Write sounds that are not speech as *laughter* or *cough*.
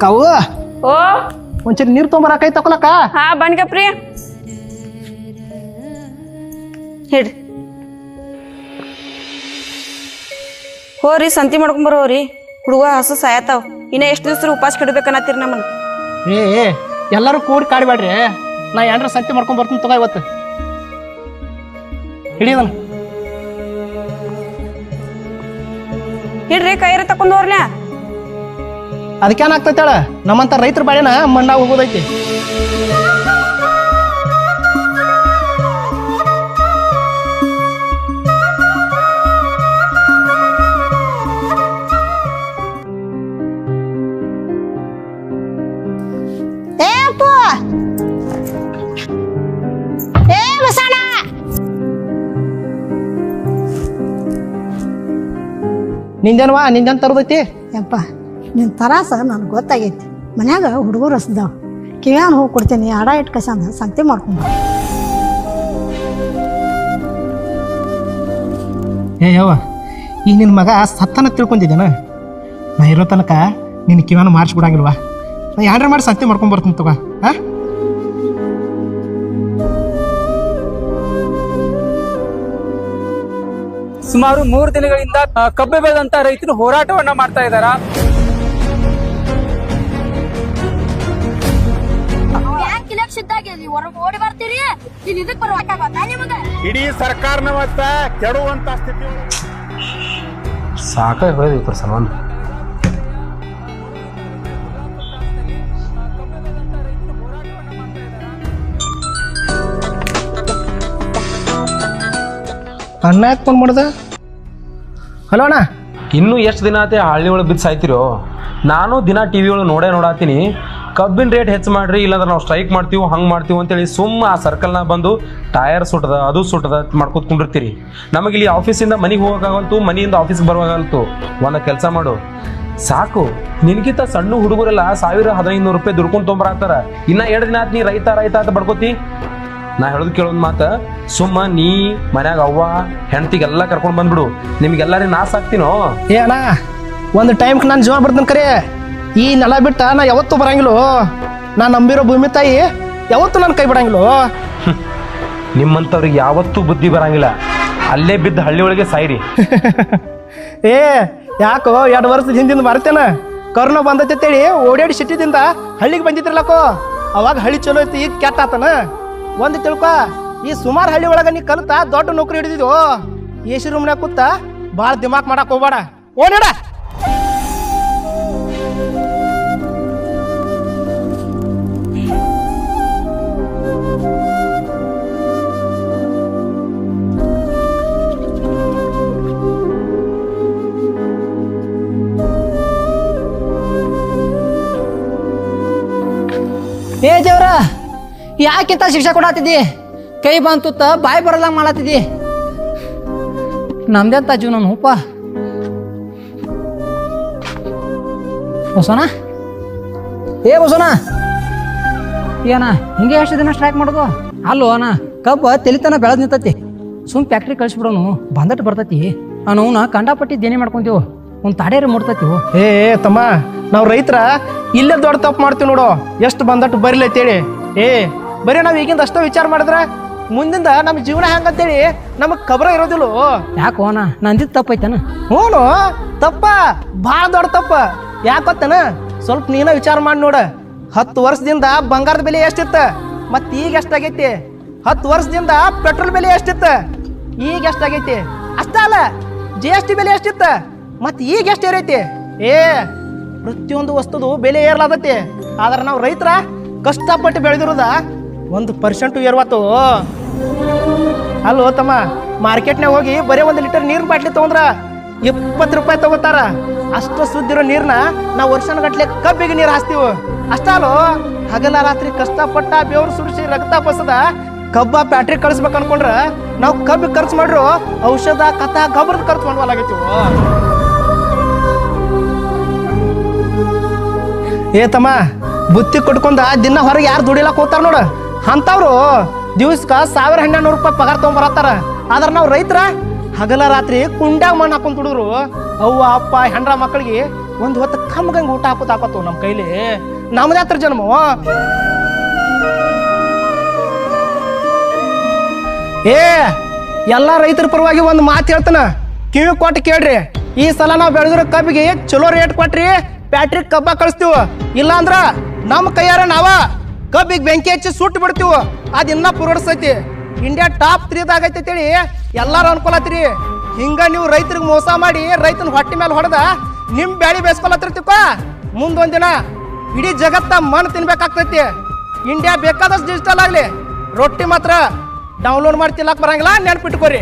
ಕವ್ವ ಓ? ಒಂಚೂರು ನೀರು ತೊಗೊಂಬರಾಕೈ ತಕೊಲಕ್ಕ ಹಾ ಬನ್ಕಪ್ರಿ ಹೇಳ್ರಿ ಹೋರಿ ಸಂತಿ ಮಾಡ್ಕೊಂಬರೋರಿ ಹುಡುಗ ಹಸು ಸಾಯತಾವ್. ಇನ್ನ ಎಷ್ಟು ದಿವಸ ಉಪವಾಸ ಕೆಡಬೇಕನ್ನತ್ತೀರಿ ನಮ್ಮನ್ನ? ಏ ಏ, ಎಲ್ಲರೂ ಕೂಡಿ ಕಾಡಿಬೇಡ್ರಿ ನಾ ಏನ್ರ ಸಂತಿ ಮಾಡ್ಕೊಂಡ್ ಬರ್ತೀನಿ ತಗೋ ಇವತ್ತು. ಹಿಡಿದನ ಹಿಡ್ರಿ ಕೈರ ತಕೊಂಡ್ ಅದಕ್ಕೇನಾಗ್ತೈತಾಳ ಅದಕ್ಕೇನಾಗ್ತೈತೆ ಹೇಳ? ನಮ್ಮಂತ ರೈತರ ಬಾಳೆನ ಮಣ್ಣಾಗ ಹೋಗೋದೈತಿ. ಏ ಅಪ್ಪು ನಿಂದೇನ್ವಾ ನಿಂದೇನ್ ತರದೈತಿ? ಯಪ್ಪ ನಿನ್ನ ತರಾಸ ನನಗೆ ಗೊತ್ತಾಗೈತಿ. ಮನ್ಯಾಗ ಹುಡುಗರು ಹಸ್ದಾವ. ಕಿವ್ಯಾನ ಹೋಗಿ ಕೊಡ್ತೀನಿ ಅಡ ಇಟ್ಟು ಕಸಂದ ಸಂತೆ ಮಾಡ್ಕೊಂಡು ಏ ಯವ್ವ ಈಗ ನಿನ್ನ ಮಗ ಸತ್ತನ ತಿಳ್ಕೊಂಡಿದ್ದೇನ? ನಾ ಇರೋ ತನಕ ನಿನ್ನ ಕಿವಿನ ಮಾಡಿಸ್ಬಿಡಂಗಿಲ್ವಾ ನಾ ಯಾರ ಮಾಡಿ ಸಂತೆ ಮಾಡ್ಕೊಂಡ್ ಬರ್ತೀನಿ ತಗೋ ಹಾ ಸುಮಾರು ಮೂರು ದಿನಗಳಿಂದ ಕಬ್ಬೆ ಬೆಳೆದಂತ ರೈತರು ಹೋರಾಟವನ್ನ ಮಾಡ್ತಾ ಇದ್ದಾರ? ಇಡೀ ಸರ್ಕಾರನ ಮತ್ತ ಕೆಡುವಂತ ಸ್ಥಿತಿ ಸಾಕಾಗಿ ಹೋಯ್ತು ಸಲ್ಮಾನ್ ಅಣ್ಣ ಯಾಕೆ ಫೋನ್ ಮಾಡ್ದ? ಹಲೋ ಅಣ್ಣ. ಇನ್ನೂ ಎಷ್ಟು ದಿನ ಆತೆ ಹಳ್ಳಿ ಒಳಗೆ ಬಿದ್ದು ಸಾಯ್ತಿರೋ? ನಾನು ದಿನ ಟಿ ವಿ ಒಳಗೆ ನೋಡೇ ನೋಡಾತೀನಿ. ಕಬ್ಬಿನ ರೇಟ್ ಹೆಚ್ಚು ಮಾಡ್ರಿ, ಇಲ್ಲಾಂದ್ರೆ ನಾವು ಸ್ಟ್ರೈಕ್ ಮಾಡ್ತೀವಿ, ಹಂಗೆ ಮಾಡ್ತೀವಿ ಅಂತೇಳಿ ಸುಮ್ಮ ಆ ಸರ್ಕಲ್ನ ಬಂದು ಟೈರ್ ಸುಟ್ಟದ, ಅದು ಸುಟ್ಟದ ಮಾಡ್ಕೊತ ಕುಂಡಿರ್ತೀರಿ. ನಮಗೆ ಇಲ್ಲಿ ಆಫೀಸಿಂದ ಮನೆಗೆ ಹೋಗೋಕ್ಕಾಗಲ್ತು ಮನೆಯಿಂದ ಆಫೀಸ್ಗೆ ಬರುವಾಗಲ್ತು ಒಂದು ಕೆಲಸ ಮಾಡು. ಸಾಕು. ನಿನಗಿಂತ ಸಣ್ಣ ಹುಡುಗರೆಲ್ಲ ಸಾವಿರ ಹದಿನೈದು ನೂರು ರೂಪಾಯಿ ದುಡ್ಕೊಂಡು ತೊಂಬರಾಕ್ತಾರ ಇನ್ನ ಎರಡು ದಿನ ಆತ್ ನೀ ರೈತ ರೈತ ಅಂತ ಬಡ್ಕೋತಿ. ನಾ ಹೇಳೋದು ಕೇಳೋದ್ ಮಾತ ಸುಮ್ಮ ನೀ ಮನ್ಯಾಗ ಅವ್ವ ಹೆಂಡತಿಗೆಲ್ಲ ಕರ್ಕೊಂಡು ಬಂದ್ಬಿಡು. ನಿಮ್ಗೆಲ್ಲಾರಿ ನಾ ಆಗ್ತೀನೋ ಏ ಅಣ್ಣ ಒಂದು ಟೈಮ್ಗೆ ನಾನು ಜೀವ ಬಿಡ್ತೀನಿ ಕರೆ. ಈ ನೆಲ ಬಿಟ್ಟ ನಾ ಯಾವತ್ತೂ ಬರಂಗಿಲ್ಲ. ನಾ ನಂಬಿರೋ ಭೂಮಿ ತಾಯಿ ಯಾವತ್ತೂ ನನ್ನ ಕೈ ಬಿಡಂಗಿಲ್ಲ. *laughs* ನಿಮ್ಮಂಥವ್ರಿಗೆ ಯಾವತ್ತೂ ಬುದ್ಧಿ ಬರಂಗಿಲ್ಲ. ಅಲ್ಲೇ ಬಿದ್ದ ಹಳ್ಳಿ ಒಳಗೆ ಸಾಯ್ರಿ. *laughs* ಏ ಯಾಕೋ ಎರಡು ವರ್ಷದ ಹಿಂದಿಂದ ಬರ್ತೇನ. ಕರೋನಾ ಬಂದೈತೆ ಅಂತೇಳಿ ಓಡಾಡಿ ಸಿಟ್ಟಿದಿಂದ ಹಳ್ಳಿಗೆ ಬಂದಿದ್ರಲ್ಲಕೋ. ಅವಾಗ ಹಳ್ಳಿ ಚಲೋ ಐತಿ ಈಗ ಕೆಟ್ಟ ಆತನ. ಒಂದು ತಿಳ್ಕೊ, ಈ ಸುಮಾರು ಹಳ್ಳಿ ಒಳಗ ನೀ ಕಲಿತ ದೊಡ್ಡ ನೌಕರಿ ಹಿಡಿದಿದ್ವು ಎ ಸಿ ರೂಮ್ನಾಗ ಕೂತ ಭಾಳ ದಿಮಾಕ್ ಮಾಡಕ್ ಹೋಗ್ಬೇಡ. ಓಡಾಡ ಏ, ದೇವ್ರ. ಯಾಕಿಂತ ಶಿಕ್ಷೆ ಕೊಡತ್ತಿದ್ದಿ ಕೈ ಬಂತುತ್ತ ಬಾಯಿ ಬರಲಂಗ್ ಮಾಡತ್ತಿದ್ದಿ ನಮ್ದೆಂತ ಜೀವನ ಉಪ್ಪ ಹೊಸನಾ ಏ ಹೊಸನಾ ಏನ, ಹಿಂಗೆ ಎಷ್ಟು ದಿನ ಸ್ಟ್ರೈಕ್ ಮಾಡೋದು? ಅಲ್ಲೋ ಅಣ್ಣ, ಕಬ್ಬ ತೆಲಿತನ ಬೆಳೆದ್ ನಿಂತತಿ. ಸುಮ್ ಫ್ಯಾಕ್ಟ್ರಿ ಕಳಿಸ್ಬಿಡೋನು ಬಂದಟ್ಟು ಬರ್ತತಿ. ಅವನ ಕಂಡಾಪಟ್ಟಿ ದೇನೆ ಮಾಡ್ಕೊಂತೀವ್. ಒಂದು ತಾಡೇರಿ ಮುಡ್ತತಿ ಏ ತಮ್ಮ, ನಾವು ರೈತರ ಇಲ್ಲೇ ದೊಡ್ಡ ತಪ್ಪು ಮಾಡ್ತೀವಿ ನೋಡು. ಎಷ್ಟು ಬಂದಟ್ಟು ಅಂತೇಳಿ. ಏ ಬರೀ ನಾವು ಈಗಿಂದ ಅಷ್ಟೇ ವಿಚಾರ ಮಾಡಿದ್ರೆ ಮುಂದಿಂದ ನಮ್ಮ ಜೀವನ ಹೆಂಗಂತೇಳಿ ನಮಗೆ ಖಬರ ಇರೋದಿಲ್ಲ. ಯಾಕೋ ನಂದಿದ್ ತಪ್ಪೈತನ? ಹ್ಞೂ ತಪ್ಪ. ಭಾಳ ದೊಡ್ಡ ತಪ್ಪ. ಯಾಕೊತ್ತನ ಸ್ವಲ್ಪ ನೀನ ವಿಚಾರ ಮಾಡಿ ನೋಡ. ಹತ್ತು ವರ್ಷದಿಂದ ಬಂಗಾರದ ಬೆಲೆ ಎಷ್ಟಿತ್ತ? ಮತ್ತೆ ಈಗ ಎಷ್ಟಾಗೈತಿ? ಹತ್ತು ವರ್ಷದಿಂದ ಪೆಟ್ರೋಲ್ ಬೆಲೆ ಎಷ್ಟಿತ್ತ? ಈಗ ಎಷ್ಟಾಗೈತಿ? ಅಷ್ಟ ಅಲ್ಲ ಜಿ ಎಸ್ ಟಿ ಬೆಲೆ ಎಷ್ಟಿತ್ತ? ಮತ್ತೆ ಈಗ ಎಷ್ಟು ಏರೈತಿ? ಏ ಪ್ರತಿಯೊಂದು ವಸ್ತುದು ಬೆಲೆ ಏರ್ಲಾದತಿ ಆದ್ರೆ ನಾವು ರೈತರ ಕಷ್ಟಪಟ್ಟು ಬೆಳೆದಿರೋದ ಒಂದು ಪರ್ಸೆಂಟು ಏರ್ವತ್ತು ಅಲ್ಲೋ ತಮ್ಮ ಮಾರ್ಕೆಟ್ನಾಗ ಹೋಗಿ ಬರೀ ಒಂದು ಲೀಟರ್ ನೀರು ಬಾಟ್ಲಿ ತಗೊಂಡ್ರ ಇಪ್ಪತ್ತು ರೂಪಾಯಿ ತಗೋತಾರ. ಅಷ್ಟು ಸುದ್ದಿರೋ ನೀರನ್ನ ನಾವು ವರ್ಷನಗಟ್ಲೆ ಕಬ್ಬಿಗೆ ನೀರು ಹಾಸ್ತೀವಿ. ಅಷ್ಟ ಅಲ್ಲೋ, ಹಗಲ ರಾತ್ರಿ ಕಷ್ಟಪಟ್ಟ ಬೆವರು ಸುರಿಸಿ ರಕ್ತ ಬಸದ ಕಬ್ಬ ಬ್ಯಾಟ್ರಿ ಕಳಿಸ್ಬೇಕು ಅನ್ಕೊಂಡ್ರ ನಾವು ಕಬ್ಬಿಗೆ ಖರ್ಚು ಮಾಡ್ರು ಔಷಧ ಕಥ ಗೊಬ್ಬರದ ಖರ್ಚು ಮಾಡುವಲ್ಲಾಗೈತಿವು ಏ ತಮ್ಮ, ಬುತ್ತಿ ಕೊಟ್ಕೊಂಡ ದಿನ ಹೊರಗೆ ಯಾರು ದುಡಿಲಕ್ಕೆ ಹೋಗ್ತಾರ ನೋಡ. ಅಂತವ್ರು ದಿವ್ಸಕ್ಕ ಸಾವಿರ ಹನ್ನೆರಡು ರೂಪಾಯಿ ಪಗಾರ ತೊಗೊಂಬರತ್ತಾರ. ಆದ್ರೆ ನಾವು ರೈತರ ಹಗಲ ರಾತ್ರಿ ಕುಂಡ್ಯಾಗ ಮಣ್ಣು ಹಾಕೊಂಡ್ ತುಡಿದ್ರು ಅವ್ವ, ಅಪ್ಪ, ಹೆಂಡ್ರ ಮಕ್ಕಳಿಗೆ ಒಂದು ಹೊತ್ತು ಕಮ್ಗಂಗೆ ಊಟ ಹಾಕೋತ ಹಾಕೋತು ನಮ್ಮ ಕೈಲಿ. ನಮ್ದು ಹತ್ರ ಜನ್ಮವ ಏ, ಎಲ್ಲ ರೈತರ ಪರವಾಗಿ ಒಂದು ಮಾತು ಹೇಳ್ತಾನ. ಕಿವಿ ಕೊಟ್ಟು ಕೇಳ್ರಿ. ಈ ಸಲ ನಾವು ಬೆಳೆದಿರೋ ಕಬ್ಬಿಗೆ ಚಲೋ ರೇಟ್ ಕೊಟ್ರಿ ಪ್ಯಾಟ್ರಿಕ್ ಕಬ್ಬ ಕಳಿಸ್ತೀವಿ. ಇಲ್ಲಾಂದ್ರ ನಮ್ಮ ಕೈಯಾರ ನಾವ ಕಬ್ಬಿಗೆ ಬೆಂಕಿ ಹಚ್ಚಿ ಸುಟ್ಟು ಬಿಡ್ತೀವಿ? ಇನ್ನ ಪುರೋಡ್ಸೈತಿ. ಇಂಡಿಯಾ ಟಾಪ್ ತ್ರೀದಾಗ ಐತೇಳಿ ಎಲ್ಲಾರು ಅನ್ಕೊಳತ್ರಿ ಹಿಂಗ ನೀವು ರೈತರಿಗೆ ಮೋಸ ಮಾಡಿ ರೈತನ ಹೊಟ್ಟೆ ಮೇಲೆ ಹೊಡೆದ ನಿಮ್ ಬ್ಯಾಳಿ ಬೇಯಿಸ್ಕೊಳತ್ತಿರ್ತಿಕೋ ಮುಂದೊಂದಿನ ಇಡೀ ಜಗತ್ತ ಮಣ್ಣು ತಿನ್ಬೇಕಾಗ್ತೈತಿ. ಇಂಡಿಯಾ ಬೇಕಾದಷ್ಟು ಡಿಜಿಟಲ್ ಆಗ್ಲಿ. ರೊಟ್ಟಿ ಮಾತ್ರ ಡೌನ್ಲೋಡ್ ಮಾಡಿ ತಿನ್ನಕ್ ಬರಂಗಿಲ್ಲ, ನೆನ್ಪಿಟ್ಕೋರಿ.